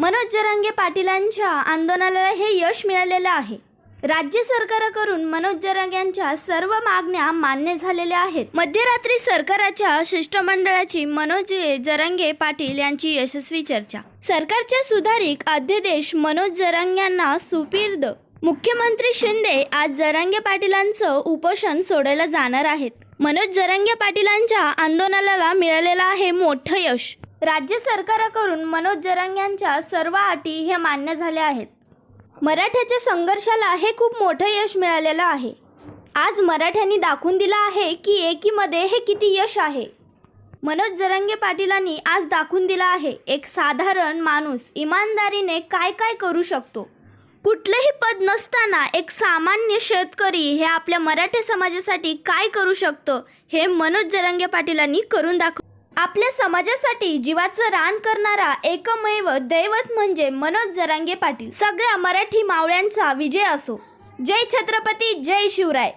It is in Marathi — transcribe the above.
मनोज जरांगे पाटीलांच्या आंदोलनाला हे यश मिळालेलं आहे. राज्य सरकारकडून मनोज जरांगेंच्या सर्व मागण्या मान्य झालेल्या आहेत. मध्यरात्री सरकाराच्या शिष्टमंडळाची मनोज जरांगे पाटील यांची यशस्वी चर्चा. सरकारच्या सुधारित अध्यादेश मनोज जरांग्यांना सुपीर्द. मुख्यमंत्री शिंदे आज जरांगे पाटीलांचं उपोषण सोडायला जाणार आहेत. मनोज जरांगे पाटीलांच्या आंदोलनाला मिळालेलं आहे मोठं यश. राज्य सरकारकडून मनोज जरांग्यांच्या सर्व अटी हे मान्य झाल्या आहेत. मराठ्याच्या संघर्षाला हे खूप मोठं यश मिळालेलं आहे. आज मराठ्यांनी दाखवून दिलं आहे की एकीमध्ये हे किती यश आहे. मनोज जरांगे पाटीलांनी आज दाखवून दिला आहे एक साधारण माणूस इमानदारीने काय काय करू शकतो? कुठलंही पद नसताना एक सामान्य शेतकरी हे आपल्या मराठा समाजासाठी काय करू शकतं हे मनोज जरांगे पाटीलांनी करून दाखव आपल्या समाजासाठी जीवाचं रान करणारा एकमेव दैवत म्हणजे मनोज जरांगे पाटील. सगळ्या मराठी मावळ्यांचा विजय असो. जय छत्रपती जय शिवराय.